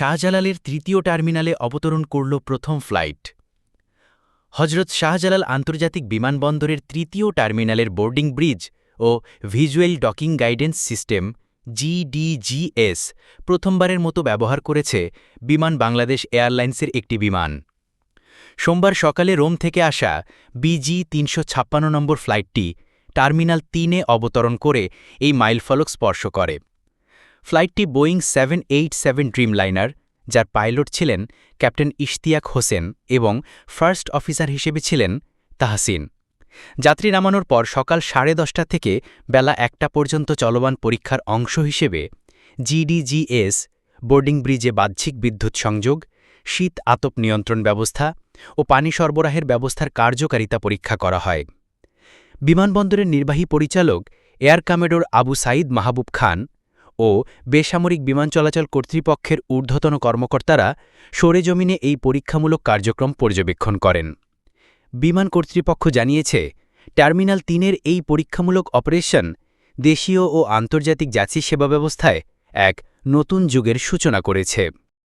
শাহজালালের তৃতীয় টার্মিনালে অবতরণ করল প্রথম ফ্লাইট। হজরত শাহজালাল আন্তর্জাতিক বিমানবন্দরের তৃতীয় টার্মিনালের বোর্ডিং ব্রিজ ও visual docking guidance system, GDGS, প্রথমবারের মতো ব্যবহার করেছে বিমান বাংলাদেশ এয়ারলাইন্সের একটি বিমান। সোমবার সকালে রোম থেকে আসা বিজি তিনশো ছাপ্পান্ন নম্বর ফ্লাইটটি টার্মিনাল তিনে অবতরণ করে এই মাইলফলক স্পর্শ করে। ফ্লাইটটি Boeing seven eight seven Dreamliner, যার পাইলট ছিলেন ক্যাপ্টেন ইশতিয়াক হোসেন এবং ফার্স্ট অফিসার হিসেবে ছিলেন তাহসিন। যাত্রী নামানোর পর সকাল সাড়ে দশটা থেকে বেলা একটা পর্যন্ত চলমান পরীক্ষার অংশ হিসেবে জিডিজিএস বোর্ডিং ব্রিজে বাহ্যিক বিদ্যুৎ সংযোগ, শীত আতপ নিয়ন্ত্রণ ব্যবস্থা ও পানি সরবরাহের ব্যবস্থার কার্যকারিতা পরীক্ষা করা হয়। বিমানবন্দরের নির্বাহী পরিচালক এয়ার কামেডোর আবু সাইদ মাহবুব খান ও বেসামরিক বিমান চলাচল কর্তৃপক্ষের ঊর্ধ্বতন কর্মকর্তারা সরেজমিনে এই পরীক্ষামূলক কার্যক্রম পর্যবেক্ষণ করেন। বিমান কর্তৃপক্ষ জানিয়েছে, টার্মিনাল তিনের এই পরীক্ষামূলক অপারেশন দেশীয় ও আন্তর্জাতিক যাত্রী সেবা ব্যবস্থায় এক নতুন যুগের সূচনা করেছে।